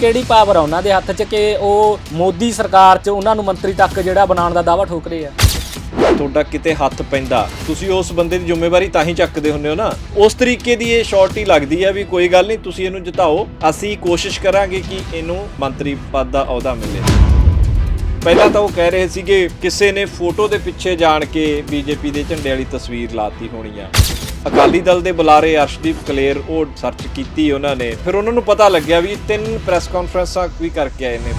ਕਿਹੜੀ ਪਾਵਰ ਆ ਉਹਨਾਂ ਦੇ ਹੱਥ 'ਚ ਕਿ ਉਹ ਮੋਦੀ ਸਰਕਾਰ 'ਚ ਉਹਨਾਂ ਨੂੰ ਮੰਤਰੀ ਤੱਕ ਜਿਹੜਾ ਬਣਾਉਣ ਦਾ ਦਾਅਵਾ ਠੋਕ ਰਹੇ ਆ? ਤੁਹਾਡਾ ਕਿਤੇ ਹੱਥ ਪੈਂਦਾ। ਤੁਸੀਂ ਉਸ ਬੰਦੇ ਦੀ ਜ਼ਿੰਮੇਵਾਰੀ ਤਾਂ ਹੀ ਚੱਕਦੇ ਹੁੰਦੇ ਹੋ ਨਾ। ਉਸ ਤਰੀਕੇ ਦੀ ਇਹ ਸ਼ਾਰਟੀ ਲੱਗਦੀ ਹੈ ਵੀ ਕੋਈ ਗੱਲ ਨਹੀਂ, ਤੁਸੀਂ ਇਹਨੂੰ ਜਿਤਾਓ। ਅਸੀਂ ਕੋਸ਼ਿਸ਼ ਕਰਾਂਗੇ ਕਿ ਇਹਨੂੰ ਮੰਤਰੀ ਪਦ ਦਾ ਅਹੁਦਾ ਮਿਲੇ। ਪਹਿਲਾਂ ਤਾਂ ਉਹ ਕਹਿ ਰਹੇ ਸੀਗੇ, ਕਿਸੇ ਨੇ ਫੋਟੋ ਦੇ ਪਿੱਛੇ ਜਾਣ ਕੇ ਬੀਜੇਪੀ ਦੇ ਝੰਡੇ ਵਾਲੀ ਤਸਵੀਰ ਲਾਤੀ ਹੋਣੀ ਆ। ਅਕਾਲੀ ਦਲ ਦੇ ਬੁਲਾਰੇ ਅਰਸ਼ਦੀਪ ਕਲੇਰ ਉਹ ਸਰਚ ਕੀਤੀ ਉਹਨਾਂ ਨੇ। ਫਿਰ ਉਹਨਾਂ ਨੂੰ ਪਤਾ ਲੱਗਿਆ ਵੀ ਤਿੰਨ ਪ੍ਰੈਸ ਕਾਨਫਰੰਸਾਂ ਵੀ ਕਰਕੇ ਆਏ ਨੇ।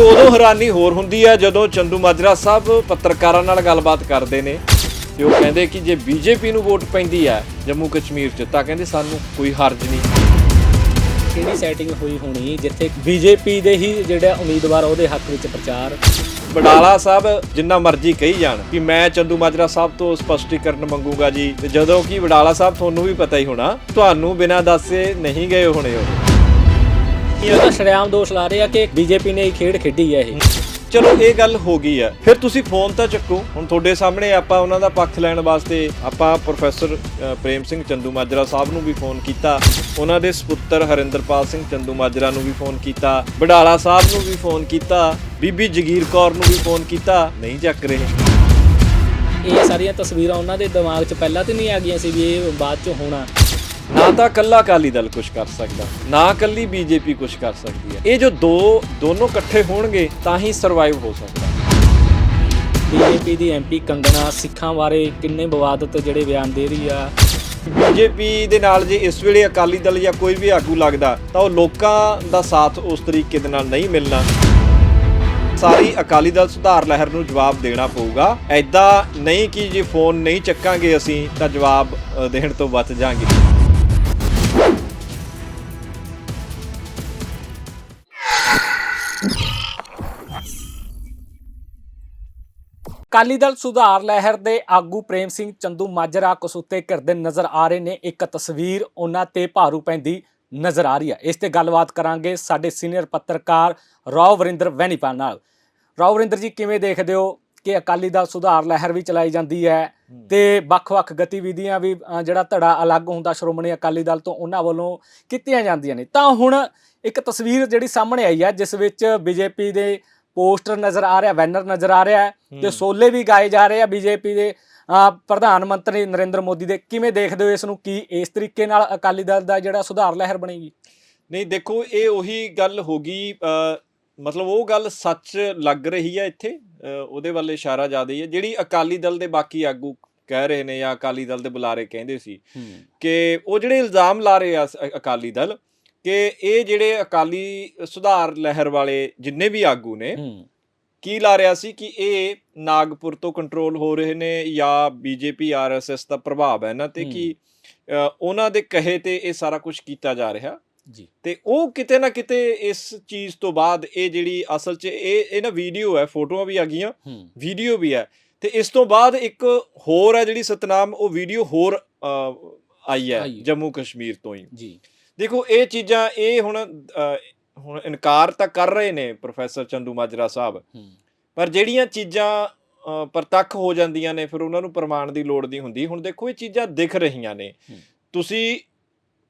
ਉਦੋਂ ਹੈਰਾਨੀ ਹੋਰ ਹੁੰਦੀ ਹੈ ਜਦੋਂ ਚੰਦੂ ਮਾਜਰਾ ਸਾਹਿਬ ਪੱਤਰਕਾਰਾਂ ਨਾਲ ਗੱਲਬਾਤ ਕਰਦੇ ਨੇ ਤੇ ਉਹ ਕਹਿੰਦੇ ਕਿ ਜੇ ਬੀਜੇਪੀ ਨੂੰ ਵੋਟ ਪੈਂਦੀ ਹੈ ਜੰਮੂ ਕਸ਼ਮੀਰ 'ਚ, ਤਾਂ ਕਹਿੰਦੇ ਸਾਨੂੰ ਕੋਈ ਹਰਜ ਨਹੀਂ। ਕਿਹੜੀ ਸੈਟਿੰਗ ਹੋਈ ਹੋਣੀ ਜਿੱਥੇ ਬੀਜੇਪੀ ਦੇ ਹੀ ਜਿਹੜੇ ਉਮੀਦਵਾਰ ਉਹਦੇ ਹੱਕ ਵਿੱਚ ਪ੍ਰਚਾਰ? ਬਡਾਲਾ ਸਾਹਿਬ ਜਿੰਨਾ ਮਰਜ਼ੀ ਕਹੀ ਜਾਣ ਕਿ ਮੈਂ ਚੰਦੂ ਮਾਜਰਾ ਸਾਹਿਬ ਤੋਂ ਸਪਸ਼ਟੀਕਰਨ ਮੰਗੂਗਾ ਜੀ। ਤੇ ਜਦੋਂ ਕਿ ਬਡਾਲਾ ਸਾਹਿਬ ਤੁਹਾਨੂੰ ਵੀ ਪਤਾ ਹੀ ਹੋਣਾ, ਤੁਹਾਨੂੰ ਬਿਨਾਂ ਦੱਸੇ ਨਹੀਂ ਗਏ ਹੋਣੇ ਉਹ। ਇਹ ਤਾਂ ਸ਼ਰਿਆਮ ਦੋਸ਼ ਲਾ ਰਹੇ ਆ ਕਿ ਬੀਜੇਪੀ ਨੇ ਇਹ ਖੇਡ ਖੇਡੀ ਹੈ ਇਹ। ਚਲੋ, ਇਹ ਗੱਲ ਹੋ ਗਈ ਹੈ ਫਿਰ ਤੁਸੀਂ ਫੋਨ ਤਾਂ ਚੱਕੋ। ਹੁਣ ਤੁਹਾਡੇ ਸਾਹਮਣੇ ਆਪਾਂ ਉਹਨਾਂ ਦਾ ਪੱਖ ਲੈਣ ਵਾਸਤੇ ਆਪਾਂ ਪ੍ਰੋਫੈਸਰ ਪ੍ਰੇਮ ਸਿੰਘ ਚੰਦੂ ਮਾਜਰਾ ਸਾਹਿਬ ਨੂੰ ਵੀ ਫੋਨ ਕੀਤਾ। ਉਹਨਾਂ ਦੇ ਸੁਪੁੱਤਰ ਹਰਿੰਦਰਪਾਲ ਸਿੰਘ ਚੰਦੂ ਮਾਜਰਾ ਨੂੰ ਵੀ ਫੋਨ ਕੀਤਾ। ਬਡਾਲਾ ਸਾਹਿਬ ਨੂੰ ਵੀ ਫੋਨ ਕੀਤਾ। ਬੀਬੀ ਜਗੀਰ ਕੌਰ ਨੂੰ ਵੀ ਫੋਨ ਕੀਤਾ। ਨਹੀਂ ਚੱਕ ਰਹੇ। ਇਹ ਸਾਰੀਆਂ ਤਸਵੀਰਾਂ ਉਹਨਾਂ ਦੇ ਦਿਮਾਗ 'ਚ ਪਹਿਲਾਂ ਤੇ ਨਹੀਂ ਆ ਗਈਆਂ ਸੀ ਵੀ ਇਹ ਬਾਅਦ 'ਚ ਹੋਣਾ। ਨਾ ਤਾਂ ਕੱਲਾ ਅਕਾਲੀ ਦਲ ਕੁਝ ਕਰ ਸਕਦਾ ਨਾ ਕੱਲੀ ਬੀਜੇਪੀ ਕੁਝ ਕਰ ਸਕਦੀ ਹੈ। ਇਹ ਜੋ ਦੋ ਦੋਨੋਂ ਇਕੱਠੇ ਹੋਣਗੇ ਤਾਂ ਹੀ ਸਰਵਾਈਵ ਹੋ ਸਕਦਾ। ਬੀਜੇਪੀ ਦੀ ਐਮਪੀ ਕੰਗਣਾ ਸਿੱਖਾਂ ਬਾਰੇ ਕਿੰਨੇ ਵਿਵਾਦਤ ਜਿਹੜੇ ਬਿਆਨ ਦੇ ਰਹੀ ਆ? ਬੀਜੇਪੀ ਦੇ ਨਾਲ ਜੇ ਇਸ ਵੇਲੇ ਅਕਾਲੀ ਦਲ ਜਾਂ ਕੋਈ ਵੀ ਆਗੂ ਲੱਗਦਾ ਤਾਂ ਉਹ ਲੋਕਾਂ ਦਾ ਸਾਥ ਉਸ ਤਰੀਕੇ ਦੇ ਨਾਲ ਨਹੀਂ ਮਿਲਣਾ। ਸਾਰੀ ਅਕਾਲੀ ਦਲ ਸੁਧਾਰ ਲਹਿਰ ਨੂੰ ਜਵਾਬ ਦੇਣਾ ਪਊਗਾ। ਐਦਾਂ ਨਹੀਂ ਕਿ ਜੇ ਫੋਨ ਨਹੀਂ ਚੱਕਾਂਗੇ ਅਸੀਂ ਤਾਂ ਜਵਾਬ ਦੇਣ ਤੋਂ ਬਚ ਜਾਾਂਗੇ। ਅਕਾਲੀ ਦਲ ਸੁਧਾਰ ਲਹਿਰ ਦੇ ਆਗੂ ਪ੍ਰੇਮ ਸਿੰਘ ਚੰਦੂ ਮਾਜਰਾ ਕਸੂਤੇ ਕਰਦੇ ਨਜ਼ਰ ਆ ਰਹੇ ਨੇ। ਇੱਕ ਤਸਵੀਰ ਉਹਨਾਂ ਤੇ ਭਾਰੂ ਪੈਂਦੀ ਨਜ਼ਰ ਆ ਰਹੀ ਹੈ। ਇਸ ਤੇ ਗੱਲਬਾਤ ਕਰਾਂਗੇ ਸਾਡੇ ਸੀਨੀਅਰ ਪੱਤਰਕਾਰ ਰਾਓ ਵਰਿੰਦਰ ਵੈਨੀਪਾਲ ਨਾਲ। ਰਾਓ ਵਰਿੰਦਰ ਜੀ, ਕਿਵੇਂ ਦੇਖਦੇ ਹੋ ਕਿ ਅਕਾਲੀ ਦਲ ਸੁਧਾਰ ਲਹਿਰ ਵੀ ਚਲਾਈ ਜਾਂਦੀ ਹੈ ਤੇ ਵੱਖ-ਵੱਖ ਗਤੀਵਿਧੀਆਂ ਵੀ ਜਿਹੜਾ ਧੜਾ ਅਲੱਗ ਹੁੰਦਾ ਸ਼੍ਰੋਮਣੀ ਅਕਾਲੀ ਦਲ ਤੋਂ ਉਹਨਾਂ ਵੱਲੋਂ ਕੀਤੀਆਂ ਜਾਂਦੀਆਂ ਨੇ। ਤਾਂ ਹੁਣ ਇੱਕ ਤਸਵੀਰ ਜਿਹੜੀ ਸਾਹਮਣੇ ਆਈ ਹੈ ਜਿਸ ਵਿੱਚ ਬੀਜੇਪੀ ਦੇ ਪੋਸਟਰ ਨਜ਼ਰ ਆ ਰਿਹਾ ਬੈਨਰ ਨਜ਼ਰ ਆ ਰਿਹਾ ਤੇ ਸੋਲੇ ਵੀ ਗਾਏ ਜਾ ਰਹੇ ਆ ਬੀਜੇਪੀ ਦੇ ਪ੍ਰਧਾਨ ਮੰਤਰੀ ਨਰਿੰਦਰ ਮੋਦੀ ਦੇ। ਕਿਵੇਂ ਦੇਖਦੇ ਹੋ ਇਸ ਨੂੰ? ਕੀ ਇਸ ਤਰੀਕੇ ਨਾਲ ਅਕਾਲੀ ਦਲ ਦਾ ਜਿਹੜਾ ਸੁਧਾਰ ਲਹਿਰ ਬਣੇਗੀ? ਨਹੀਂ ਦੇਖੋ ਇਹ ਉਹੀ ਗੱਲ ਹੋ ਗਈ ਮਤਲਬ ਉਹ ਗੱਲ ਸੱਚ ਲੱਗ ਰਹੀ ਹੈ ਇੱਥੇ। ਉਹਦੇ ਵੱਲ ਇਸ਼ਾਰਾ ਜ਼ਿਆਦਾ ਹੀ ਹੈ। ਜਿਹੜੀ ਅਕਾਲੀ ਦਲ ਦੇ ਬਾਕੀ ਆਗੂ ਕਹਿ ਰਹੇ ਨੇ ਜਾਂ ਅਕਾਲੀ ਦਲ ਦੇ ਬੁਲਾਰੇ ਕਹਿੰਦੇ ਸੀ ਕਿ ਉਹ ਜਿਹੜੇ ਇਲਜ਼ਾਮ ਲਾ ਰਹੇ ਆ ਅਕਾਲੀ ਦਲ ਕਿ ਇਹ ਜਿਹੜੇ ਅਕਾਲੀ ਸੁਧਾਰ ਲਹਿਰ ਵਾਲੇ ਜਿੰਨੇ ਵੀ ਆਗੂ ਨੇ ਕੀ ਲਾ ਰਿਹਾ ਸੀ ਕਿ ਇਹ ਨਾਗਪੁਰ ਤੋਂ ਕੰਟਰੋਲ ਹੋ ਰਹੇ ਨੇ ਜਾਂ ਬੀਜੇਪੀ ਆਰਐਸਐਸ ਦਾ ਪ੍ਰਭਾਵ ਹੈ ਇਹਨਾਂ ਤੇ ਕਿ ਉਹਨਾਂ ਦੇ ਕਹੇ ਤੇ ਇਹ ਸਾਰਾ ਕੁਝ ਕੀਤਾ ਜਾ ਰਿਹਾ। ਜੀ। ਤੇ ਉਹ ਕਿਤੇ ਨਾ ਕਿਤੇ ਇਸ ਚੀਜ਼ ਤੋਂ ਬਾਅਦ ਇਹ ਜਿਹੜੀ ਅਸਲ 'ਚ ਇਹ ਇਹ ਨਾ ਵੀਡੀਓ ਹੈ ਫੋਟੋਆਂ ਵੀ ਆ ਗਈਆਂ ਵੀਡੀਓ ਵੀ ਹੈ। ਤੇ ਇਸ ਤੋਂ ਬਾਅਦ ਇੱਕ ਹੋਰ ਹੈ ਜਿਹੜੀ ਸਤਨਾਮ ਉਹ ਵੀਡੀਓ ਹੋਰ ਆਈ ਹੈ। ਜੰਮੂ ਕਸ਼ਮੀਰ ਤੋਂ ਹੀ। ਜੀ। ਦੇਖੋ ਇਹ ਚੀਜ਼ਾਂ ਇਹ ਹੁਣ ਹੁਣ ਇਨਕਾਰ ਤਾਂ ਕਰ ਰਹੇ ਨੇ ਪ੍ਰੋਫੈਸਰ ਚੰਦੂ ਮਾਜਰਾ ਸਾਹਿਬ। ਪਰ ਜਿਹੜੀਆਂ ਚੀਜ਼ਾਂ ਪ੍ਰਤੱਖ ਹੋ ਜਾਂਦੀਆਂ ਨੇ ਫਿਰ ਉਹਨਾਂ ਨੂੰ ਪ੍ਰਮਾਣ ਦੀ ਲੋੜ ਨਹੀਂ ਹੁੰਦੀ। ਹੁਣ ਦੇਖੋ ਇਹ ਚੀਜ਼ਾਂ ਦਿਖ ਰਹੀਆਂ ਨੇ। ਤੁਸੀਂ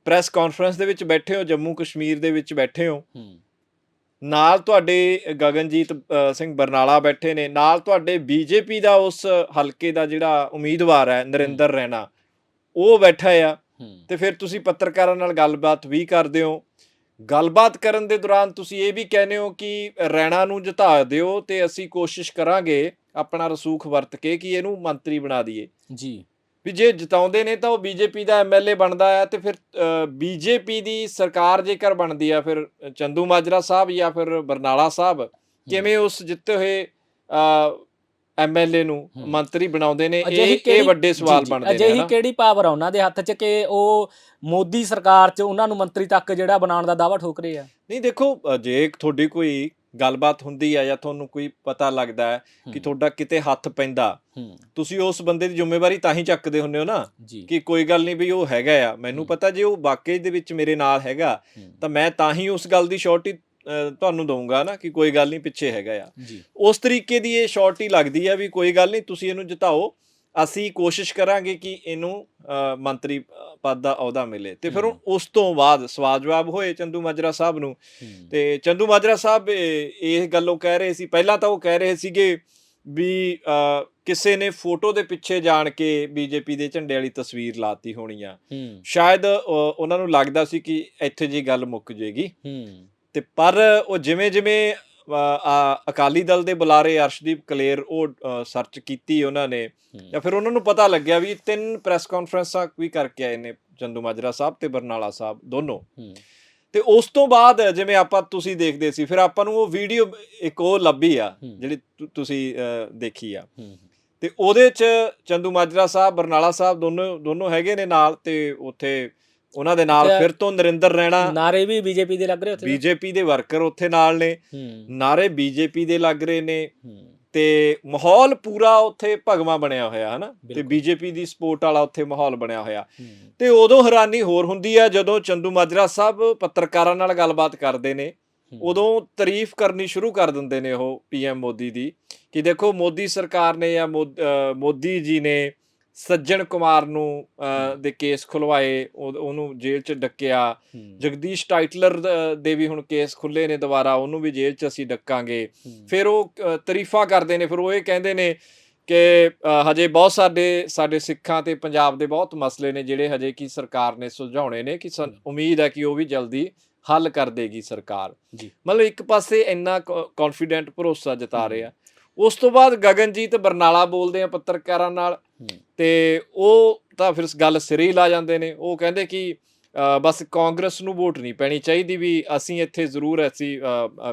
ਪ੍ਰੈਸ ਕਾਨਫਰੰਸ ਦੇ ਵਿੱਚ ਬੈਠੇ ਹੋ ਜੰਮੂ ਕਸ਼ਮੀਰ ਦੇ ਵਿੱਚ ਬੈਠੇ ਹੋ। ਨਾਲ ਤੁਹਾਡੇ ਗਗਨਜੀਤ ਸਿੰਘ ਬਰਨਾਲਾ ਬੈਠੇ ਨੇ। ਨਾਲ ਤੁਹਾਡੇ ਬੀਜੇਪੀ ਦਾ ਉਸ ਹਲਕੇ ਦਾ ਜਿਹੜਾ ਉਮੀਦਵਾਰ ਹੈ ਨਰਿੰਦਰ ਰੈਣਾ ਉਹ ਬੈਠਾ ਆ। ਤੇ ਫਿਰ ਤੁਸੀਂ ਪੱਤਰਕਾਰਾਂ ਨਾਲ ਗੱਲਬਾਤ ਵੀ ਕਰਦੇ ਹੋ। ਗੱਲਬਾਤ ਕਰਨ ਦੇ ਦੌਰਾਨ ਤੁਸੀਂ ਇਹ ਵੀ ਕਹਿੰਦੇ ਹੋ ਕਿ ਰੈਣਾ ਨੂੰ ਜਿਤਾ ਦਿਓ ਤੇ ਅਸੀਂ ਕੋਸ਼ਿਸ਼ ਕਰਾਂਗੇ ਆਪਣਾ ਰਸੂਖ ਵਰਤ ਕੇ ਕਿ ਇਹਨੂੰ ਮੰਤਰੀ ਬਣਾ ਦਈਏ। ਜੀ। ਵੀ ਜੇ ਜਿਤਾਉਂਦੇ ਨੇ ਤਾਂ ਉਹ ਬੀਜੇਪੀ ਦਾ ਐਮਐਲਏ ਬਣਦਾ ਆ ਤੇ ਫਿਰ ਬੀਜੇਪੀ ਦੀ ਸਰਕਾਰ ਜੇਕਰ ਬਣਦੀ ਆ ਫਿਰ ਚੰਦੂ ਮਾਜਰਾ ਸਾਹਿਬ ਜਾਂ ਫਿਰ ਬਰਨਾਲਾ ਸਾਹਿਬ ਕਿਵੇਂ ਉਸ ਜਿੱਤੇ ਹੋਏ ਐਮਐਲਏ ਨੂੰ ਹੂੰ। ਮੰਤਰੀ ਬਣਾਉਂਦੇ ਨੇ? ਇਹ ਇਹ ਵੱਡੇ ਸਵਾਲ ਬਣਦੇ ਨੇ ਅਜਿਹੀ ਕਿਹੜੀ ਪਾਵਰ ਆ ਉਹਨਾਂ ਦੇ ਹੱਥ 'ਚ ਕਿ ਉਹ ਮੋਦੀ ਸਰਕਾਰ 'ਚ ਉਹਨਾਂ ਨੂੰ ਮੰਤਰੀ ਤੱਕ ਜਿਹੜਾ ਬਣਾਉਣ ਦਾ ਦਾਅਵਾ ਠੋਕ ਰਹੇ ਆ? ਨਹੀਂ ਦੇਖੋ ਜੇ ਤੁਹਾਡੀ ਕੋਈ ਗੱਲਬਾਤ ਹੁੰਦੀ ਹੈ ਜਾਂ ਤੁਹਾਨੂੰ ਕੋਈ ਪਤਾ ਲੱਗਦਾ ਹੈ ਕਿ। ਤੁਹਾਡਾ ਕਿਤੇ ਹੱਥ ਪੈਂਦਾ ਤੁਸੀਂ ਉਸ ਬੰਦੇ ਦੀ ਜ਼ਿੰਮੇਵਾਰੀ ਤਾਂ ਹੀ ਚੱਕਦੇ ਹੁੰਦੇ ਹੋ ਨਾ ਕਿ ਕੋਈ ਗੱਲ ਨਹੀਂ ਵੀ ਉਹ ਹੈਗਾ ਆ। ਮੈਨੂੰ। ਪਤਾ ਜੇ ਉਹ ਵਾਕਈ ਦੇ ਵਿੱਚ ਮੇਰੇ ਨਾਲ ਹੈਗਾ ਤਾਂ ਮੈਂ ਤਾਂ ਹੀ ਉਸ ਗੱਲ ਦੀ ਸ਼ੋਰਟੀ ਤੁਹਾਨੂੰ ਦਊਂਗਾ ਨਾ ਕਿ ਕੋਈ ਗੱਲ ਨਹੀਂ ਪਿੱਛੇ ਹੈਗਾ ਆ। ਉਸ ਤਰੀਕੇ ਦੀ ਇਹ ਸ਼ੋਰਟੀ ਲੱਗਦੀ ਹੈ ਵੀ ਕੋਈ ਗੱਲ ਨਹੀਂ ਤੁਸੀਂ ਇਹਨੂੰ ਜਿਤਾਓ। ਅਸੀਂ ਕੋਸ਼ਿਸ਼ ਕਰਾਂਗੇ ਕਿ ਇਹਨੂੰ ਮੰਤਰੀ ਪਦ ਦਾ ਅਹੁਦਾ ਮਿਲੇ। ਤੇ ਫਿਰ ਉਸ ਤੋਂ ਬਾਅਦ ਸਵਾਲ ਜਵਾਬ ਹੋਏ ਚੰਦੂ ਮਾਜਰਾ ਸਾਹਿਬ ਨੂੰ। ਤੇ ਚੰਦੂ ਮਾਜਰਾ ਸਾਹਿਬ ਇਹ ਗੱਲੋਂ ਕਹਿ ਰਹੇ ਸੀ ਪਹਿਲਾਂ ਤਾਂ ਉਹ ਕਹਿ ਰਹੇ ਸੀਗੇ ਵੀ ਕਿਸੇ ਨੇ ਫੋਟੋ ਦੇ ਪਿੱਛੇ ਜਾਣ ਕੇ ਬੀਜੇਪੀ ਦੇ ਝੰਡੇ ਵਾਲੀ ਤਸਵੀਰ ਲਾਤੀ ਹੋਣੀ ਆ। ਸ਼ਾਇਦ ਉਹਨਾਂ ਨੂੰ ਲੱਗਦਾ ਸੀ ਕਿ ਇੱਥੇ ਜੀ ਗੱਲ ਮੁੱਕ ਜੇਗੀ। ਤੇ ਪਰ ਉਹ ਜਿਵੇਂ ਜਿਵੇਂ ਅਕਾਲੀ ਦਲ ਦੇ ਬੁਲਾਰੇ ਅਰਸ਼ਦੀਪ ਕਲੇਰ ਉਹ ਸਰਚ ਕੀਤੀ ਉਹਨਾਂ ਨੇ। ਜਾਂ ਫਿਰ ਉਹਨਾਂ ਨੂੰ ਪਤਾ ਲੱਗਿਆ ਵੀ ਤਿੰਨ ਪ੍ਰੈਸ ਕਾਨਫਰੰਸਾਂ ਵੀ ਕਰਕੇ ਆਏ ਨੇ ਚੰਦੂ ਮਾਜਰਾ ਸਾਹਿਬ ਤੇ ਬਰਨਾਲਾ ਸਾਹਿਬ ਦੋਨੋਂ। ਤੇ ਉਸ ਤੋਂ ਬਾਅਦ ਜਿਵੇਂ ਆਪਾਂ ਤੁਸੀਂ ਦੇਖਦੇ ਸੀ ਫਿਰ ਆਪਾਂ ਨੂੰ ਉਹ ਵੀਡੀਓ ਇੱਕ ਉਹ ਲੱਭੀ ਆ। ਜਿਹੜੀ ਤੁਸੀਂ ਦੇਖੀ ਆ। ਤੇ ਉਹਦੇ ਚ ਚੰਦੂ ਮਾਜਰਾ ਸਾਹਿਬ ਬਰਨਾਲਾ ਸਾਹਿਬ ਦੋਨੋਂ ਦੋਨੋਂ ਹੈਗੇ ਨੇ ਨਾਲ ਤੇ ਉੱਥੇ ਉਹਨਾਂ ਦੇ ਨਾਲ ਫਿਰ ਤੋਂ ਨਰਿੰਦਰ ਰੈਣਾ। ਨਾਰੇ ਵੀ ਬੀਜੇਪੀ ਦੇ ਲੱਗ ਰਹੇ ਉੱਥੇ? ਬੀਜੇਪੀ ਦੇ ਵਰਕਰ ਉੱਥੇ ਨਾਲ ਨੇ। ਹੂੰ। ਨਾਰੇ ਬੀਜੇਪੀ ਦੇ ਲੱਗ ਰਹੇ ਨੇ। ਹੂੰ। ਤੇ ਮਾਹੌਲ ਪੂਰਾ ਉੱਥੇ ਭਗਵਾ ਬਣਿਆ ਹੋਇਆ ਹਨਾ? ਤੇ। ਬੀਜੇਪੀ ਦੀ ਸਪੋਰਟ ਵਾਲਾ ਉੱਥੇ ਮਾਹੌਲ ਬਣਿਆ ਹੋਇਆ। ਹੂੰ। ਤੇ ਉਦੋਂ ਹੈਰਾਨੀ ਹੋਰ ਹੁੰਦੀ ਆ ਜਦੋਂ ਚੰਦੂ ਮਾਜਰਾ ਸਾਹਿਬ ਪੱਤਰਕਾਰਾਂ ਨਾਲ ਗੱਲਬਾਤ ਕਰਦੇ ਨੇ ਹੂੰ। ਉਦੋਂ ਤਾਰੀਫ ਕਰਨੀ ਸ਼ੁਰੂ ਕਰ ਦਿੰਦੇ ਨੇ ਉਹ ਪੀਐਮ ਮੋਦੀ ਦੀ ਕਿ ਦੇਖੋ ਮੋਦੀ ਸਰਕਾਰ ਨੇ ਜਾਂ ਮੋਦੀ ਜੀ ਨੇ ਸੱਜਣ ਕੁਮਾਰ ਨੂੰ ਦੇ ਕੇਸ ਖੁਲਵਾਏ ਉਹ- ਉਹਨੂੰ ਜੇਲ੍ਹ 'ਚ ਡੱਕਿਆ। ਜਗਦੀਸ਼ ਟਾਈਟਲਰ ਦ- ਵੀ ਹੁਣ ਕੇਸ ਖੁੱਲੇ ਨੇ ਦੁਬਾਰਾ ਉਹਨੂੰ ਵੀ ਜੇਲ੍ਹ 'ਚ ਅਸੀਂ ਡੱਕਾਂਗੇ। ਫਿਰ ਉਹ ਤਾਰੀਫਾਂ ਕਰਦੇ ਨੇ ਫਿਰ ਉਹ ਇਹ ਕਹਿੰਦੇ ਨੇ ਕਿ ਹਜੇ ਬਹੁਤ ਸਾਡੇ ਸਾਡੇ ਸਿੱਖਾਂ ਤੇ ਪੰਜਾਬ ਦੇ ਬਹੁਤ ਮਸਲੇ ਨੇ ਜਿਹੜੇ ਹਜੇ ਕੀ ਸਰਕਾਰ ਨੇ ਸੁਲਝਾਉਣੇ ਨੇ ਕਿ ਉਮੀਦ ਹੈ ਕਿ ਉਹ ਵੀ ਜਲਦੀ ਹੱਲ ਕਰ ਦੇਗੀ ਸਰਕਾਰ। ਜੀ। ਮਤਲਬ ਇੱਕ ਪਾਸੇ ਇੰਨਾ ਕੌਨਫੀਡੈਂਟ ਭਰੋਸਾ ਜਤਾ ਰਹੇ। ਆ ਉਸ ਤੋਂ ਬਾਅਦ ਗਗਨਜੀਤ ਬਰਨਾਲਾ ਬੋਲਦੇ ਆ ਪੱਤਰਕਾਰਾਂ ਨਾਲ। ਤੇ ਉਹ ਤਾਂ ਫਿਰ ਗੱਲ ਸਿਰੇ ਹੀ ਲਾ ਜਾਂਦੇ ਨੇ। ਉਹ ਕਹਿੰਦੇ ਕਿ ਬਸ ਕਾਂਗਰਸ ਨੂੰ ਵੋਟ ਨਹੀਂ ਪੈਣੀ ਚਾਹੀਦੀ ਵੀ ਅਸੀਂ ਇੱਥੇ ਜ਼ਰੂਰ ਅਸੀਂ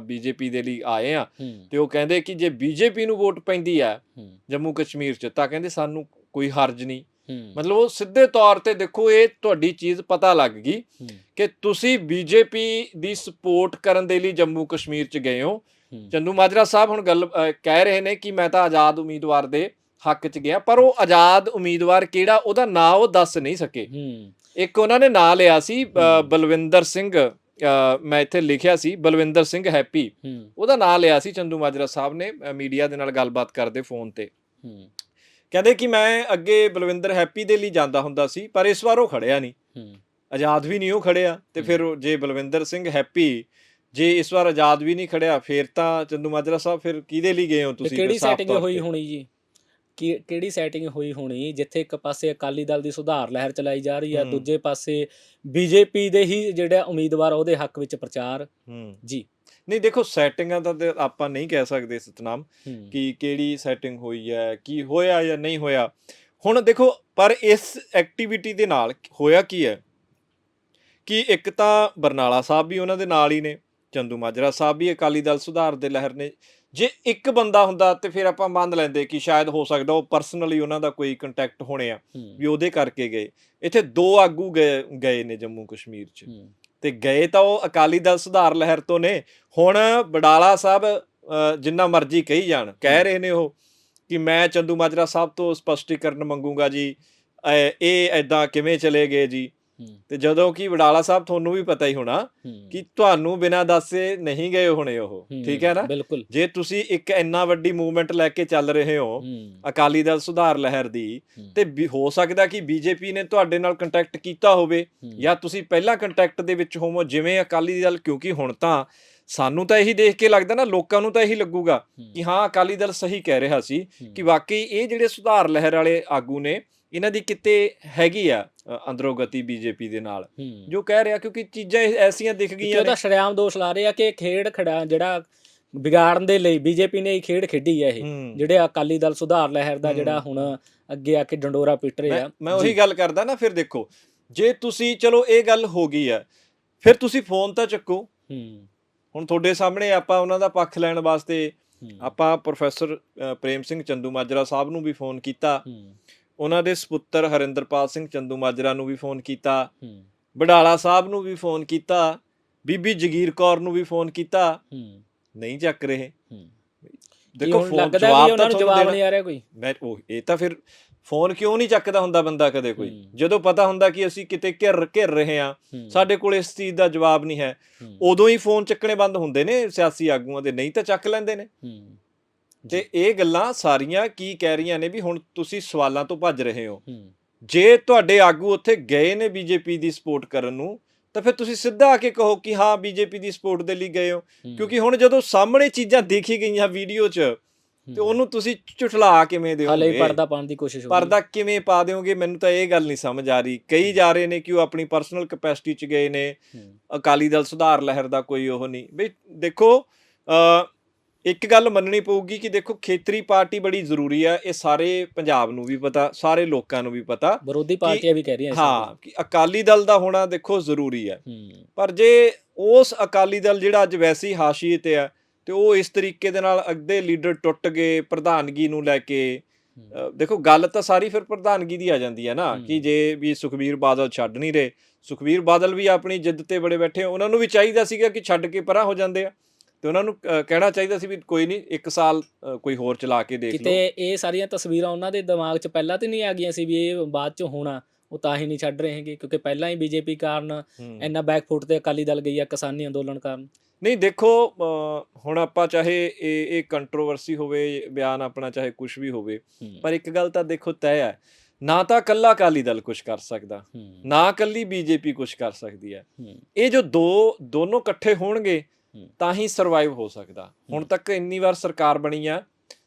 ਬੀਜੇਪੀ ਦੇ ਲਈ ਆਏ ਆ। ਤੇ ਉਹ ਕਹਿੰਦੇ ਕਿ ਜੇ ਬੀਜੇਪੀ ਨੂੰ ਵੋਟ ਪੈਂਦੀ ਹੂੰ ਜੰਮੂ ਕਸ਼ਮੀਰ 'ਚ ਤਾਂ ਕਹਿੰਦੇ ਸਾਨੂੰ ਕੋਈ ਹਰਜ ਨਹੀਂ। ਮਤਲਬ ਉਹ ਸਿੱਧੇ ਤੌਰ ਤੇ ਦੇਖੋ ਇਹ ਤੁਹਾਡੀ ਚੀਜ਼ ਪਤਾ ਲੱਗ ਗਈ ਕਿ ਤੁਸੀਂ ਬੀਜੇਪੀ ਦੀ ਸਪੋਰਟ ਕਰਨ ਦੇ ਲਈ ਜੰਮੂ ਕਸ਼ਮੀਰ 'ਚ ਗਏ ਹੂੰ। ਚੰਦੂ ਮਾਜਰਾ ਸਾਹਿਬ ਹੁਣ ਗੱਲ ਕਹਿ ਰਹੇ ਨੇ ਕਿ ਮੈਂ ਤਾਂ ਆਜ਼ਾਦ ਉਮੀਦਵਾਰ ਦੇ ਹੱਕ 'ਚ ਗਿਆ ਪਰ ਉਹ ਆਜ਼ਾਦ ਉਮੀਦਵਾਰ ਕਿਹੜਾ ਉਹਦਾ ਨਾਂ ਉਹ ਦੱਸ ਨਹੀਂ ਸਕੇ। ਇੱਕ ਉਹਨਾਂ ਨੇ ਨਾਂ ਲਿਆ ਸੀ ਬਲਵਿੰਦਰ ਸਿੰਘ ਮੈਂ ਇੱਥੇ ਲਿਖਿਆ ਸੀ ਬਲਵਿੰਦਰ ਸਿੰਘ ਹੈਪੀ। ਉਹਦਾ ਨਾਂ ਲਿਆ ਸੀ ਚੰਦੂ ਮਾਜਰਾ ਸਾਹਿਬ ਨੇ ਮੀਡੀਆ ਦੇ ਨਾਲ ਗੱਲਬਾਤ ਕਰਦੇ ਫੋਨ ਤੇ। ਕਹਿੰਦੇ ਕਿ ਮੈਂ ਅੱਗੇ ਬਲਵਿੰਦਰ ਹੈਪੀ ਦੇ ਲਈ ਜਾਂਦਾ ਹੁੰਦਾ ਸੀ ਪਰ ਇਸ ਵਾਰ ਉਹ ਖੜਿਆ ਨਹੀਂ। ਆਜ਼ਾਦ ਵੀ ਨਹੀਂ ਉਹ ਖੜਿਆ ਤੇ ਫਿਰ ਜੇ ਬਲਵਿੰਦਰ ਸਿੰਘ ਹੈਪੀ ਜੇ ਇਸ ਵਾਰ ਆਜ਼ਾਦ ਵੀ ਨਹੀਂ ਖੜਿਆ ਫਿਰ ਤਾਂ ਚੰਦੂ ਮਾਜਰਾ ਸਾਹਿਬ ਫਿਰ ਕਿਹਦੇ ਲਈ ਗਏ ਹੋ ਤੁਸੀਂ? ਕਿਹੜੀ ਸੈਟਿੰਗ ਹੋਈ? ਹੋਣੀ ਜੀ? ਕੀ ਕਿਹੜੀ ਸੈਟਿੰਗ ਹੋਈ ਹੋਣੀ ਜਿੱਥੇ ਇੱਕ ਪਾਸੇ ਅਕਾਲੀ ਦਲ ਦੀ ਸੁਧਾਰ ਲਹਿਰ ਚਲਾਈ ਜਾ ਰਹੀ ਹੈ। ਦੂਜੇ ਪਾਸੇ ਬੀਜੇਪੀ ਦੇ ਹੀ ਜਿਹੜਾ ਉਮੀਦਵਾਰ ਉਹਦੇ ਹੱਕ ਵਿੱਚ ਪ੍ਰਚਾਰ। ਜੀ। ਨਹੀਂ ਦੇਖੋ ਸੈਟਿੰਗਾਂ ਤਾਂ ਤੇ ਆਪਾਂ ਨਹੀਂ ਕਹਿ ਸਕਦੇ ਸਤਨਾਮ ਕਿ ਕਿਹੜੀ ਸੈਟਿੰਗ ਹੋਈ ਹੈ ਕੀ ਹੋਇਆ ਜਾਂ ਨਹੀਂ ਹੋਇਆ। ਹੁਣ ਦੇਖੋ ਪਰ ਇਸ ਐਕਟੀਵਿਟੀ ਦੇ ਨਾਲ ਹੋਇਆ ਕੀ ਹੈ? ਕਿ ਇੱਕ ਤਾਂ ਬਰਨਾਲਾ ਸਾਹਿਬ ਵੀ ਉਹਨਾਂ ਦੇ ਨਾਲ ਹੀ ਨੇ। ਚੰਦੂ ਮਾਜਰਾ ਸਾਹਿਬ ਵੀ ਅਕਾਲੀ ਦਲ ਸੁਧਾਰ ਦੇ ਲਹਿਰ ਨੇ। ਜੇ ਇੱਕ ਬੰਦਾ ਹੁੰਦਾ ਤੇ ਫਿਰ ਆਪਾਂ ਮੰਨ ਲੈਂਦੇ ਕਿ ਸ਼ਾਇਦ ਹੋ ਸਕਦਾ ਉਹ ਪਰਸਨਲੀ ਉਹਨਾਂ ਦਾ ਕੋਈ ਕੰਟੈਕਟ ਹੋਣੇ ਆ ਵੀ ਉਹਦੇ ਕਰਕੇ ਗਏ। ਇੱਥੇ ਦੋ ਆਗੂ ਗਏ ਗਏ ਨੇ ਜੰਮੂ ਕਸ਼ਮੀਰ 'ਚ। ਤੇ ਗਏ ਤਾਂ ਉਹ ਅਕਾਲੀ ਦਲ ਸੁਧਾਰ ਲਹਿਰ ਤੋਂ ਨੇ। ਹੁਣ ਬਡਾਲਾ ਸਾਹਿਬ ਜਿੰਨਾ ਮਰਜ਼ੀ ਕਹੀ ਜਾਣ ਕਹਿ ਰਹੇ ਨੇ ਉਹ ਕਿ ਮੈਂ ਚੰਦੂ ਮਾਜਰਾ ਸਾਹਿਬ ਤੋਂ ਸਪਸ਼ਟੀਕਰਨ ਮੰਗੂਗਾ ਜੀ ਇਹ ਐਦਾਂ ਕਿਵੇਂ ਚਲੇ ਗਏ ਜੀ? ਤੇ ਜਦੋਂ ਕਿ ਬਡਾਲਾ ਸਾਹਿਬ ਤੁਹਾਨੂੰ ਵੀ ਪਤਾ ਹੀ ਹੋਣਾ ਕਿ ਤੁਹਾਨੂੰ ਬਿਨਾਂ ਦੱਸੇ ਨਹੀਂ ਗਏ ਹੋਣੇ ਉਹ। ਠੀਕ ਹੈ ਨਾ? ਜੇ ਤੁਸੀਂ ਇੱਕ ਇੰਨਾ ਵੱਡੀ ਮੂਵਮੈਂਟ ਲੈ ਕੇ ਚੱਲ ਰਹੇ ਹੋ ਅਕਾਲੀ ਦਲ ਸੁਧਾਰ ਲਹਿਰ ਦੀ ਤੇ ਹੋ ਸਕਦਾ ਕਿ ਬੀਜੇਪੀ ਨੇ ਤੁਹਾਡੇ ਨਾਲ ਕੰਟੈਕਟ ਕੀਤਾ ਹੋਵੇ ਜਾਂ ਤੁਸੀਂ ਪਹਿਲਾਂ ਕੰਟੈਕਟ ਦੇ ਵਿੱਚ ਹੋਵੋ ਜਿਵੇਂ ਅਕਾਲੀ ਦਲ ਕਿਉਂਕਿ ਹੁਣ ਤਾਂ ਸਾਨੂੰ ਤਾਂ ਇਹੀ ਦੇਖ ਕੇ ਲੱਗਦਾ ਨਾ ਲੋਕਾਂ ਨੂੰ ਤਾਂ ਇਹੀ ਲੱਗੂਗਾ ਕਿ ਹਾਂ ਅਕਾਲੀ ਦਲ ਸਹੀ ਕਹਿ ਰਿਹਾ ਸੀ ਕਿ ਵਾਕਈ ਇਹ ਜਿਹੜੇ ਸੁਧਾਰ ਲਹਿਰ ਵਾਲੇ ਆਗੂ ਨੇ ਇਹਨਾਂ ਦੀ ਕਿਤੇ ਹੈਗੀ ਆ ਅੰਦਰੋਂ ਗਤੀ ਬੀਜੇਪੀ ਦੇ ਨਾਲ। ਜੋ ਕਹਿ ਰਿਹਾ ਕਿਉਂਕਿ ਚੀਜ਼ਾਂ ਐਸੀਆਂ ਦਿਖ ਗਈਆਂ ਉਹਦਾ ਸ਼ਰਿਆਮ ਦੋਸ਼ ਲਾ ਰਹੇ ਆ ਕਿ ਖੇਡ ਖੜਾ ਜਿਹੜਾ ਵਿਗਾੜਨ ਦੇ ਲਈ ਬੀਜੇਪੀ ਨੇ ਇਹ ਖੇਡ ਖੇਡੀ ਹੈ ਇਹ। ਜਿਹੜੇ ਅਕਾਲੀ ਦਲ ਸੁਧਾਰ ਲਹਿਰ ਦਾ ਜਿਹੜਾ। ਹੁਣ ਅੱਗੇ ਆ ਕੇ ਡੰਡੋਰਾ ਪਿੱਟ ਰਹੇ। ਮੈਂ ਆ ਮੈਂ ਉਹੀ। ਗੱਲ ਕਰਦਾ ਨਾ ਫਿਰ ਦੇਖੋ ਜੇ ਤੁਸੀਂ ਚਲੋ ਇਹ ਗੱਲ ਹੋ ਗਈ ਆ ਫਿਰ ਤੁਸੀਂ ਫੋਨ ਤਾਂ ਚੱਕੋ। ਹੁਣ ਤੁਹਾਡੇ ਸਾਹਮਣੇ ਆਪਾਂ ਉਹਨਾਂ ਦਾ ਪੱਖ ਲੈਣ ਵਾਸਤੇ ਆਪਾਂ ਪ੍ਰੋਫੈਸਰ ਪ੍ਰੇਮ ਸਿੰਘ ਚੰਦੂ ਮਾਜਰਾ ਸਾਹਿਬ ਨੂੰ ਵੀ ਫੋਨ ਕੀਤਾ। ਉਹਨਾਂ ਦੇ ਸੁਪੁੱਤਰ ਹਰਿੰਦਰਪਾਲ ਸਿੰਘ ਚੰਦੂ ਮਾਜਰਾ ਨੂੰ ਵੀ ਫੋਨ ਕੀਤਾ। ਬਡਾਲਾ ਸਾਹਿਬ ਨੂੰ ਵੀ ਫੋਨ ਕੀਤਾ। ਬੀਬੀ ਜਗੀਰ ਕੌਰ ਨੂੰ ਵੀ ਫੋਨ ਕੀਤਾ। ਨਹੀਂ ਚੱਕ ਰਹੇ। ਦੇਖੋ ਫੋਨ ਜਵਾਬ ਤਾਂ ਜਵਾਬ ਨਹੀਂ ਆ ਰਿਹਾ ਕੋਈ? ਮੈਂ ਉਹ ਇਹ ਤਾਂ ਫਿਰ ਫੋਨ ਕਿਉਂ ਨਹੀਂ ਚੱਕਦਾ ਹੁੰਦਾ ਬੰਦਾ ਕਦੇ ਕੋਈ। ਜਦੋਂ ਪਤਾ ਹੁੰਦਾ ਕਿ ਅਸੀਂ ਕਿਤੇ ਘਿਰ ਘਿਰ ਰਹੇ ਹਾਂ ਹੂੰ, ਸਾਡੇ ਕੋਲ ਇਸ ਚੀਜ਼ ਦਾ ਜਵਾਬ ਨਹੀਂ ਹੈ। ਉਦੋਂ ਹੀ ਫੋਨ ਚੱਕਣੇ ਬੰਦ ਹੁੰਦੇ ਨੇ ਸਿਆਸੀ ਆਗੂਆਂ ਦੇ। ਨਹੀਂ ਤਾਂ ਚੱਕ ਲੈਂਦੇ ਨੇ। ਤੇ ਇਹ ਗੱਲਾਂ ਸਾਰੀਆਂ ਕੀ ਕਹਿ ਰਹੀਆਂ ਨੇ ਵੀ ਹੁਣ ਤੁਸੀਂ ਸਵਾਲਾਂ ਤੋਂ ਭੱਜ ਰਹੇ ਹੋ। ਜੇ ਤੁਹਾਡੇ ਆਗੂ ਉੱਥੇ ਗਏ ਨੇ ਬੀਜੇਪੀ ਦੀ ਸਪੋਰਟ ਕਰਨ ਨੂੰ ਤਾਂ ਫਿਰ ਤੁਸੀਂ ਸਿੱਧਾ ਆ ਕੇ ਕਹੋ ਕਿ ਹਾਂ ਬੀਜੇਪੀ ਦੀ ਸਪੋਰਟ ਦੇ ਲਈ ਗਏ ਹੋ। ਕਿਉਂਕਿ ਹੁਣ ਜਦੋਂ ਸਾਹਮਣੇ ਚੀਜ਼ਾਂ ਦੇਖੀ ਗਈਆਂ ਵੀਡੀਓ 'ਚ। ਤੇ ਉਹਨੂੰ ਤੁਸੀਂ ਝੁਠਲਾ ਕਿਵੇਂ ਹਾਲੇ ਦਿਓਗੇ ਪਰਦਾ ਪਾਉਣ ਦੀ ਕੋਸ਼ਿਸ਼ ਹੋ। ਪਰਦਾ ਕਿਵੇਂ ਪਾ ਦਿਓਗੇ? ਮੈਨੂੰ ਤਾਂ ਇਹ ਗੱਲ ਨਹੀਂ ਸਮਝ ਆ ਰਹੀ। ਕਈ ਜਾ ਰਹੇ ਨੇ ਕਿ ਉਹ ਆਪਣੀ ਪਰਸਨਲ ਕਪੈਸਿਟੀ 'ਚ ਗਏ ਨੇ। ਅਕਾਲੀ ਦਲ ਸੁਧਾਰ ਲਹਿਰ ਦਾ ਕੋਈ ਉਹ ਨਹੀਂ। ਬਈ ਦੇਖੋ ਇੱਕ ਗੱਲ ਮੰਨਣੀ ਪਊਗੀ ਕਿ ਦੇਖੋ ਖੇਤਰੀ ਪਾਰਟੀ ਬੜੀ ਜ਼ਰੂਰੀ ਹੈ ਇਹ ਸਾਰੇ ਪੰਜਾਬ ਨੂੰ ਵੀ ਪਤਾ ਸਾਰੇ ਲੋਕਾਂ ਨੂੰ ਵੀ ਪਤਾ ਵਿਰੋਧੀ ਪਾਰਟੀਆਂ ਵੀ ਕਹਿ ਰਹੀਆਂ ਇਸ ਹਾਂ ਕਿ ਅਕਾਲੀ ਦਲ ਦਾ ਹੋਣਾ ਦੇਖੋ ਜ਼ਰੂਰੀ ਹੂੰ। ਪਰ ਜੇ ਉਸ ਅਕਾਲੀ ਦਲ ਜਿਹੜਾ ਅੱਜ ਵੈਸੇ ਹਾਸ਼ੀਏ ਤੇ ਆ ਤੇ ਉਹ ਇਸ ਤਰੀਕੇ ਦੇ ਨਾਲ ਅੱਧੇ ਲੀਡਰ ਟੁੱਟ ਗਏ ਪ੍ਰਧਾਨਗੀ ਨੂੰ ਲੈ ਕੇ ਦੇਖੋ ਗੱਲ ਤਾਂ ਸਾਰੀ ਫਿਰ ਪ੍ਰਧਾਨਗੀ ਦੀ ਆ ਜਾਂਦੀ ਹੈ ਨਾ। ਕਿ ਜੇ ਵੀ ਸੁਖਬੀਰ ਬਾਦਲ ਛੱਡ ਨਹੀਂ ਰਹੇ ਸੁਖਬੀਰ ਬਾਦਲ ਵੀ ਆਪਣੀ ਜਿੱਦ ਤੇ ਬੜੇ ਬੈਠੇ ਆ, ਉਹਨਾਂ ਨੂੰ ਵੀ ਚਾਹੀਦਾ ਸੀਗਾ ਕਿ ਛੱਡ ਕੇ ਪਰਾਂ ਹੋ ਜਾਂਦੇ ਆ। ਤੇ ਉਹਨਾਂ ਨੂੰ ਕਹਿਣਾ ਚਾਹੀਦਾ ਸੀ ਵੀ ਕੋਈ ਨਹੀਂ ਇੱਕ ਸਾਲ ਕੋਈ ਹੋਰ ਚਲਾ ਕੇ ਦੇਖ ਲਓ। ਕਿਤੇ ਇਹ ਸਾਰੀਆਂ ਤਸਵੀਰਾਂ ਉਹਨਾਂ ਦੇ ਦਿਮਾਗ 'ਚ ਪਹਿਲਾਂ ਤੇ ਨਹੀਂ ਆ ਗਈਆਂ ਸੀ ਵੀ ਇਹ ਬਾਅਦ 'ਚ ਹੋਣਾ। ਉਹ ਤਾਂ ਹੀ ਨਹੀਂ ਛੱਡ ਰਹੇ ਹੈਗੇ ਕਿਉਂਕਿ ਪਹਿਲਾਂ ਹੀ ਬੀਜੇਪੀ ਕਾਰਨ। ਇੰਨਾ ਬੈਕਫੁੱਟ ਤੇ ਅਕਾਲੀ ਦਲ ਗਈ ਆ ਕਿਸਾਨੀ ਅੰਦੋਲਨ ਕਾਰਨ। ਨਹੀਂ ਦੇਖੋ ਹੁਣ ਆਪਾਂ ਚਾਹੇ ਇਹ ਇਹ ਕੰਟਰੋਵਰਸੀ ਹੋਵੇ ਬਿਆਨ ਆਪਣਾ ਚਾਹੇ ਕੁਝ ਵੀ ਹੋਵੇ ਪਰ ਇੱਕ ਗੱਲ ਤਾਂ ਦੇਖੋ ਤੈਅ ਹੈ ਨਾ ਤਾਂ ਕੱਲਾ ਅਕਾਲੀ ਦਲ ਕੁਝ ਕਰ ਸਕਦਾ ਨਾ ਕੱਲੀ ਬੀਜੇਪੀ ਕੁਝ ਕਰ ਸਕਦੀ ਹੈ। ਇਹ ਜੋ ਦੋ ਦੋਨੋਂ ਇਕੱਠੇ ਹੋਣਗੇ। ਤਾਂ ਹੀ ਸਰਵਾਈਵ ਹੋ ਸਕਦਾ। ਹੁਣ ਤੱਕ ਇੰਨੀ ਵਾਰ ਸਰਕਾਰ ਬਣੀ ਆ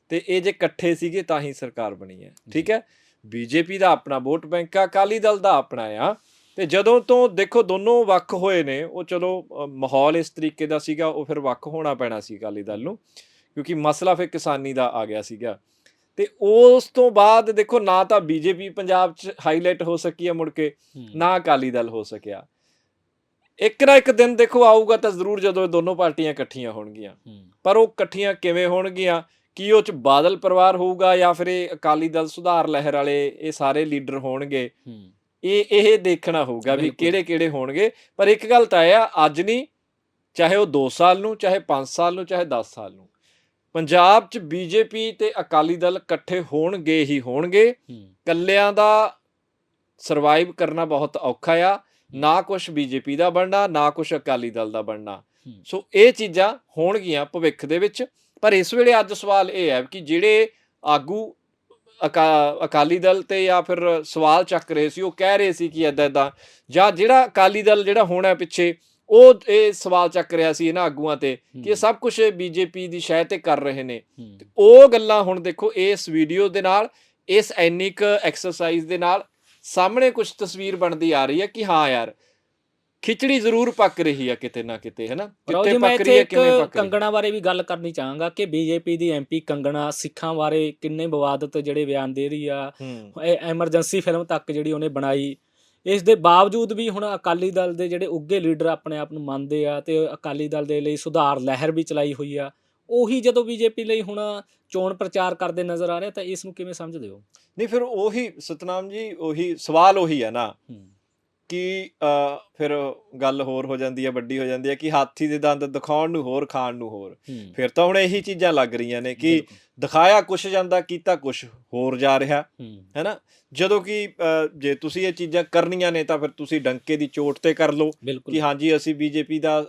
ਤੇ ਇਹ ਜੇ ਇਕੱਠੇ ਸੀਗੇ ਤਾਂ ਹੀ ਸਰਕਾਰ ਬਣੀ ਹੈ ਠੀਕ ਹੈ? ਬੀਜੇਪੀ ਦਾ ਆਪਣਾ ਵੋਟ ਬੈਂਕ ਆ ਅਕਾਲੀ ਦਲ ਦਾ ਆਪਣਾ ਆ। ਤੇ ਜਦੋਂ ਤੋਂ ਦੇਖੋ ਦੋਨੋਂ ਵੱਖ ਹੋਏ ਨੇ ਉਹ ਚਲੋ ਮਾਹੌਲ ਇਸ ਤਰੀਕੇ ਦਾ ਸੀਗਾ ਉਹ ਫਿਰ ਵੱਖ ਹੋਣਾ ਪੈਣਾ ਸੀ ਅਕਾਲੀ ਦਲ ਨੂੰ ਕਿਉਂਕਿ ਮਸਲਾ ਫਿਰ ਕਿਸਾਨੀ ਦਾ ਆ ਗਿਆ ਸੀਗਾ। ਤੇ ਉਸ ਤੋਂ ਬਾਅਦ ਦੇਖੋ ਨਾ ਤਾਂ ਬੀਜੇਪੀ ਪੰਜਾਬ 'ਚ ਹਾਈਲਾਈਟ ਹੋ ਸਕੀ ਆ ਮੁੜ ਕੇ ਹੂੰ, ਨਾ ਅਕਾਲੀ ਦਲ ਹੋ ਸਕਿਆ। ਇੱਕ ਨਾ ਇੱਕ ਦਿਨ ਦੇਖੋ ਆਊਗਾ ਤਾਂ ਜ਼ਰੂਰ ਜਦੋਂ ਇਹ ਦੋਨੋਂ ਪਾਰਟੀਆਂ ਇਕੱਠੀਆਂ ਹੋਣਗੀਆਂ। ਪਰ ਉਹ ਇਕੱਠੀਆਂ ਕਿਵੇਂ ਹੋਣਗੀਆਂ ਕੀ ਉਹ ਚ ਬਾਦਲ ਪਰਿਵਾਰ ਹੋਊਗਾ ਜਾਂ ਫਿਰ ਇਹ ਅਕਾਲੀ ਦਲ ਸੁਧਾਰ ਲਹਿਰ ਵਾਲੇ ਇਹ ਸਾਰੇ ਲੀਡਰ ਹੋਣਗੇ ਇਹ ਇਹ ਦੇਖਣਾ ਹੋਊਗਾ ਵੀ। ਕਿਹੜੇ ਕਿਹੜੇ ਹੋਣਗੇ। ਪਰ ਇੱਕ ਗੱਲ ਤਾਂ ਇਹ ਆ ਅੱਜ ਨਹੀਂ ਚਾਹੇ ਉਹ 2 ਸਾਲ ਨੂੰ ਚਾਹੇ 5 ਸਾਲ ਨੂੰ ਚਾਹੇ 10 ਸਾਲ ਨੂੰ। ਪੰਜਾਬ 'ਚ ਬੀਜੇਪੀ ਤੇ ਅਕਾਲੀ ਦਲ ਇਕੱਠੇ ਹੋਣਗੇ ਹੀ ਹੋਣਗੇ। ਕੱਲਿਆਂ ਦਾ ਸਰਵਾਈਵ ਕਰਨਾ ਬਹੁਤ ਔਖਾ ਆ। ਨਾ ਕੁਝ ਬੀਜੇਪੀ ਦਾ ਬਣਨਾ ਨਾ ਕੁਝ ਅਕਾਲੀ ਦਲ ਦਾ ਬਣਨਾ। ਸੋ ਇਹ ਚੀਜ਼ਾਂ ਹੋਣਗੀਆਂ ਭਵਿੱਖ ਦੇ ਵਿੱਚ। ਪਰ ਇਸ ਵੇਲੇ ਅੱਜ ਸਵਾਲ ਇਹ ਹੈ ਕਿ ਜਿਹੜੇ ਆਗੂ ਅਕਾ- ਅਕਾਲੀ ਦਲ ਤੇ ਜਾਂ ਫਿਰ ਸਵਾਲ ਚੱਕ ਰਹੇ ਸੀ ਉਹ ਕਹਿ ਰਹੇ ਸੀ ਕਿ ਐਦਾਂ ਐਦਾਂ ਜਾਂ ਜਿਹੜਾ ਅਕਾਲੀ ਦਲ ਜਿਹੜਾ ਹੋਣਾ ਪਿੱਛੇ ਉਹ ਇਹ ਸਵਾਲ ਚੱਕ ਰਿਹਾ ਸੀ ਇਹਨਾਂ ਆਗੂਆਂ ਤੇ ਕਿ ਇਹ ਸਭ ਕੁਝ ਬੀਜੇਪੀ ਦੀ ਸ਼ਹਿ ਤੇ ਕਰ ਰਹੇ ਨੇ। ਉਹ ਗੱਲਾਂ ਹੁਣ ਦੇਖੋ ਇਸ ਵੀਡੀਓ ਦੇ ਨਾਲ ਇਸ ਐਨਿਕ ਐਕਸਰਸਾਈਜ਼ ਦੇ ਨਾਲ ਸਾਹਮਣੇ ਕੁਝ ਤਸਵੀਰ ਬਣਦੀ ਆ ਰਹੀ ਹੈ ਕਿ ਹਾਂ ਯਾਰ ਖਿਚੜੀ ਜ਼ਰੂਰ ਪੱਕ ਰਹੀ ਹੈ ਕਿਤੇ ਨਾ ਕਿਤੇ ਹੈ ਨਾ ਰਾਓ ਕਿਤੇ ਪੱਕ ਰਹੀ ਹੈ ਕਿਵੇਂ ਪੱਕ ਰਹੀ ਕੰਗਣਾ ਬਾਰੇ ਵੀ ਗੱਲ ਕਰਨੀ ਚਾਹਾਂਗਾ ਕਿ ਬੀਜੇਪੀ ਦੀ ਐਮਪੀ ਕੰਗਣਾ ਸਿੱਖਾਂ ਬਾਰੇ ਕਿੰਨੇ ਵਿਵਾਦਤ ਜਿਹੜੇ ਬਿਆਨ ਦੇ ਰਹੀ ਆ। ਐਮਰਜੈਂਸੀ ਫਿਲਮ ਤੱਕ ਜਿਹੜੀ ਉਹਨੇ ਬਣਾਈ ਇਸ ਦੇ ਬਾਵਜੂਦ ਵੀ ਹੁਣ ਅਕਾਲੀ ਦਲ ਦੇ ਜਿਹੜੇ ਉੱਗੇ ਲੀਡਰ ਆਪਣੇ ਆਪ ਨੂੰ ਮੰਨਦੇ ਆ ਤੇ ਅਕਾਲੀ ਦਲ ਦੇ ਲਈ ਸੁਧਾਰ ਲਹਿਰ ਵੀ ਚਲਾਈ ਹੋਈ ਆ। ਉਹੀ ਜਦੋਂ ਬੀਜੇਪੀ ਲਈ ਹੁਣ ਚੋਣ ਪ੍ਰਚਾਰ ਕਰਦੇ ਨਜ਼ਰ ਆ ਰਹੇ ਤਾਂ ਇਸ ਨੂੰ ਕਿਵੇਂ ਸਮਝਦੇ ਹੋ? ਨਹੀਂ ਫਿਰ ਉਹੀ ਸਤਨਾਮ ਜੀ ਉਹੀ ਸਵਾਲ ਉਹੀ ਹੈ ਨਾ। ਕਿ ਫਿਰ ਗੱਲ ਹੋਰ ਹੋ ਜਾਂਦੀ ਹੈ ਵੱਡੀ ਹੋ ਜਾਂਦੀ ਹੈ ਕਿ ਹਾਥੀ ਦੇ ਦੰਦ ਦਿਖਾਉਣ ਨੂੰ ਹੋਰ ਖਾਣ ਨੂੰ ਹੋਰ। ਫਿਰ ਤਾਂ ਹੁਣ ਇਹੀ ਚੀਜ਼ਾਂ ਲੱਗ ਰਹੀਆਂ ਨੇ ਕਿ ਦਿਖਾਇਆ ਕੁਛ ਜਾਂਦਾ ਕੀਤਾ ਕੁਛ ਹੋਰ ਜਾ ਰਿਹਾ। ਹੂੰ, ਹੈਨਾ? ਜਦੋਂ ਕਿ ਜੇ ਤੁਸੀਂ ਇਹ ਚੀਜ਼ਾਂ ਕਰਨੀਆਂ ਨੇ ਤਾਂ ਫਿਰ ਤੁਸੀਂ ਡੰਕੇ ਦੀ ਚੋਟ ਤੇ ਕਰ ਲਓ ਕਿ ਹਾਂਜੀ ਅਸੀਂ ਬੀਜੇਪੀ ਦਾ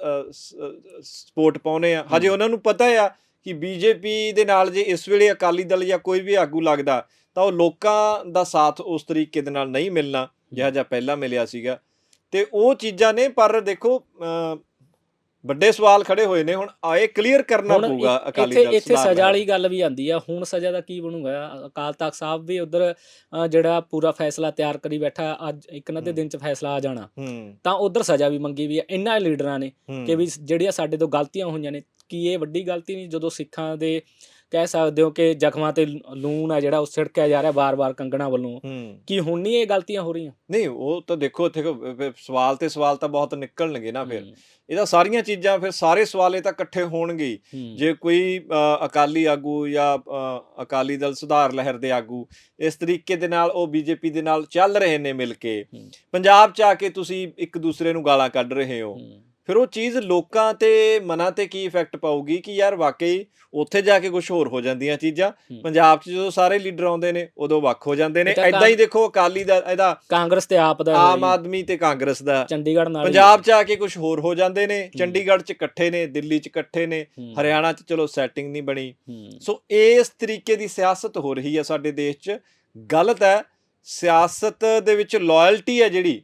ਸਪੋਰਟ ਪਾਉਨੇ ਆ ਹਜੇ ਉਹਨਾਂ ਨੂੰ ਪਤਾ ਆ ਕਿ ਬੀਜੇਪੀ ਦੇ ਨਾਲ ਜੇ ਇਸ ਵੇਲੇ ਅਕਾਲੀ ਦਲ ਜਾਂ ਕੋਈ ਵੀ ਆਗੂ ਲੱਗਦਾ ਤਾਂ ਉਹ ਲੋਕਾਂ ਦਾ ਸਾਥ ਉਸ ਤਰੀਕੇ ਦੇ ਨਾਲ ਨਹੀਂ ਮਿਲਣਾ। ਜਿਹੜਾ ਜਿਹਾ ਪਹਿਲਾਂ ਮਿਲਿਆ ਸੀਗਾ। ਤੇ ਉਹ ਚੀਜ਼ਾਂ ਨੇ ਪਰ ਦੇਖੋ ਵੱਡੇ ਸਵਾਲ ਖੜੇ ਹੋਏ ਨੇ। ਹੁਣ ਆਏ ਕਲੀਅਰ ਕਰਨਾ ਪਊਗਾ ਅਕਾਲੀ ਇੱਥੇ ਦਲ ਇੱਥੇ ਸੁਧਾਰ ਸਜ਼ਾ। ਵਾਲੀ ਗੱਲ ਵੀ ਆਂਦੀ ਆ। ਹੁਣ ਸਜ਼ਾ ਦਾ ਕੀ ਬਣੂਗਾ? ਅਕਾਲ ਤਖਤ ਸਾਹਿਬ ਵੀ ਉਧਰ ਜਿਹੜਾ ਪੂਰਾ ਫੈਸਲਾ ਤਿਆਰ ਕਰੀ ਬੈਠਾ ਅੱਜ ਇੱਕ ਨਾ ਦੇ। ਦਿਨ ਚ ਫੈਸਲਾ ਆ ਜਾਣਾ। ਤਾਂ ਉਧਰ ਸਜ਼ਾ ਵੀ ਮੰਗੀ ਵੀ ਆ। ਇਹਨਾਂ ਲੀਡਰਾਂ ਨੇ ਕਿ ਵੀ ਜਿਹੜੀਆਂ ਸਾਡੇ ਤੋਂ ਗਲਤੀਆਂ ਹੋਈਆਂ ਨੇ। ਕੀ ਇਹ ਵੱਡੀ ਗਲਤੀ ਨਹੀਂ? ਜਦੋਂ ਸਿੱਖਾਂ ਦੇ ਕਹਿ ਸਕਦੇ ਹੋ ਕਿ ਜ਼ਖਮਾਂ ਤੇ ਲੂਣ ਆ ਜਿਹੜਾ ਉਹ ਛਿੜਕਿਆ ਜਾ ਰਿਹਾ ਬਾਰ-ਬਾਰ ਕੰਗਣਾ ਵੱਲੋਂ। ਕੀ ਹੁਣ ਨਹੀਂ ਇਹ ਗਲਤੀਆਂ ਹੋ ਰਹੀਆਂ? ਨਹੀਂ ਉਹ ਤਾਂ ਦੇਖੋ ਇੱਥੇ ਸਵਾਲ ਤੇ ਸਵਾਲ ਤਾਂ ਬਹੁਤ ਨਿਕਲਣਗੇ ਨਾ ਫਿਰ। ਇਹਦਾ ਸਾਰੀਆਂ ਚੀਜ਼ਾਂ ਫਿਰ ਸਾਰੇ ਸਵਾਲੇ ਤਾਂ ਇਕੱਠੇ ਹੋਣਗੇ ਜੇ ਕੋਈ ਅਕਾਲੀ ਆਗੂ ਜਾਂ ਅਕਾਲੀ ਦਲ ਸੁਧਾਰ ਲਹਿਰ ਦੇ ਆਗੂ ਇਸ ਤਰੀਕੇ ਦੇ ਨਾਲ ਉਹ ਬੀਜੇਪੀ ਦੇ ਨਾਲ ਚੱਲ ਰਹੇ ਨੇ ਮਿਲ ਕੇ। ਪੰਜਾਬ 'ਚ ਆ ਕੇ ਤੁਸੀਂ ਇੱਕ ਦੂਸਰੇ ਨੂੰ ਗਾਲਾਂ ਕੱਢ ਰਹੇ ਹੂੰ, ਫਿਰ ਉਹ ਚੀਜ਼ ਲੋਕਾਂ ਤੇ ਮਨਾਂ ਤੇ ਕੀ ਇਫੈਕਟ ਪਾਊਗੀ ਕਿ ਯਾਰ ਵਾਕਈ ਉੱਥੇ ਜਾ ਕੇ ਕੁਝ ਹੋਰ ਹੋ ਜਾਂਦੀਆਂ ਚੀਜ਼ਾਂ। ਪੰਜਾਬ 'ਚ ਜਦੋਂ ਸਾਰੇ ਲੀਡਰ ਆਉਂਦੇ ਨੇ ਉਦੋਂ ਵੱਖ ਹੋ ਜਾਂਦੇ ਨੇ। ਐਦਾਂ ਹੀ ਦੇਖੋ ਅਕਾਲੀ ਦਾ ਇਹਦਾ ਕਾਂਗਰਸ ਤੇ ਆਪ ਦਾ ਆਮ ਆਦਮੀ ਤੇ ਕਾਂਗਰਸ ਦਾ। ਚੰਡੀਗੜ੍ਹ ਨਾਲ ਪੰਜਾਬ 'ਚ ਆ ਕੇ ਕੁਝ ਹੋਰ ਹੋ ਜਾਂਦੇ ਨੇ। ਚੰਡੀਗੜ੍ਹ 'ਚ ਇਕੱਠੇ ਨੇ ਦਿੱਲੀ 'ਚ ਇਕੱਠੇ ਨੇ ਹਰਿਆਣਾ 'ਚ ਚਲੋ ਸੈਟਿੰਗ ਨਹੀਂ ਬਣੀ। ਸੋ ਇਸ ਤਰੀਕੇ ਦੀ ਸਿਆਸਤ ਹੋ ਰਹੀ ਹੈ ਸਾਡੇ ਦੇਸ਼ 'ਚ। ਗਲਤ ਹੈ ਸਿਆਸਤ ਦੇ ਵਿੱਚ ਲਾਇਲਟੀ ਹੈ ਜਿਹੜੀ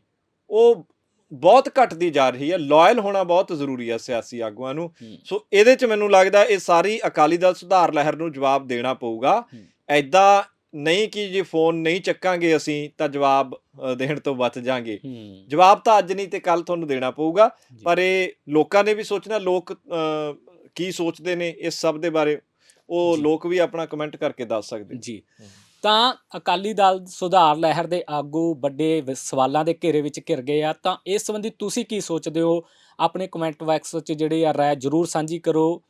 ਉਹ ਬਹੁਤ ਘਟਦੀ ਜਾ ਰਹੀ ਹੈ। ਲਾਇਲ ਹੋਣਾ ਬਹੁਤ ਜ਼ਰੂਰੀ ਹੈ ਸਿਆਸੀ ਆਗੂਆਂ ਨੂੰ। ਸੋ ਇਹਦੇ 'ਚ ਮੈਨੂੰ ਲੱਗਦਾ ਇਹ ਸਾਰੀ ਅਕਾਲੀ ਦਲ ਸੁਧਾਰ ਲਹਿਰ ਨੂੰ ਜਵਾਬ ਦੇਣਾ ਪਊਗਾ। ਐਦਾਂ ਨਹੀਂ ਕਿ ਜੇ ਫੋਨ ਨਹੀਂ ਚੱਕਾਂਗੇ ਅਸੀਂ ਤਾਂ ਜਵਾਬ ਦੇਣ ਤੋਂ ਬਚ ਜਾਾਂਗੇ। ਜਵਾਬ ਤਾਂ ਅੱਜ ਨਹੀਂ ਤੇ ਕੱਲ ਤੁਹਾਨੂੰ ਦੇਣਾ ਪਊਗਾ। ਪਰ ਇਹ ਲੋਕਾਂ ਨੇ ਵੀ ਸੋਚਣਾ ਲੋਕ ਕੀ ਸੋਚਦੇ ਨੇ ਇਸ ਸਭ ਦੇ ਬਾਰੇ। ਉਹ। ਲੋਕ ਵੀ ਆਪਣਾ ਕਮੈਂਟ ਕਰਕੇ ਦੱਸ ਸਕਦੇ। ਜੀ। ਤਾਂ ਅਕਾਲੀ ਦਲ ਸੁਧਾਰ ਲਹਿਰ ਦੇ ਆਗੂ ਵੱਡੇ ਸਵਾਲਾਂ ਦੇ ਘੇਰੇ ਵਿੱਚ ਘਿਰ ਗਏ ਆ। ਤਾਂ ਇਸ ਸੰਬੰਧੀ ਤੁਸੀਂ ਕੀ ਸੋਚਦੇ ਹੋ? ਆਪਣੇ ਕਮੈਂਟ ਬਾਕਸ 'ਚ ਜਿਹੜੇ ਆ ਰਾਏ ਜਰੂਰ ਸਾਂਝੀ ਕਰੋ।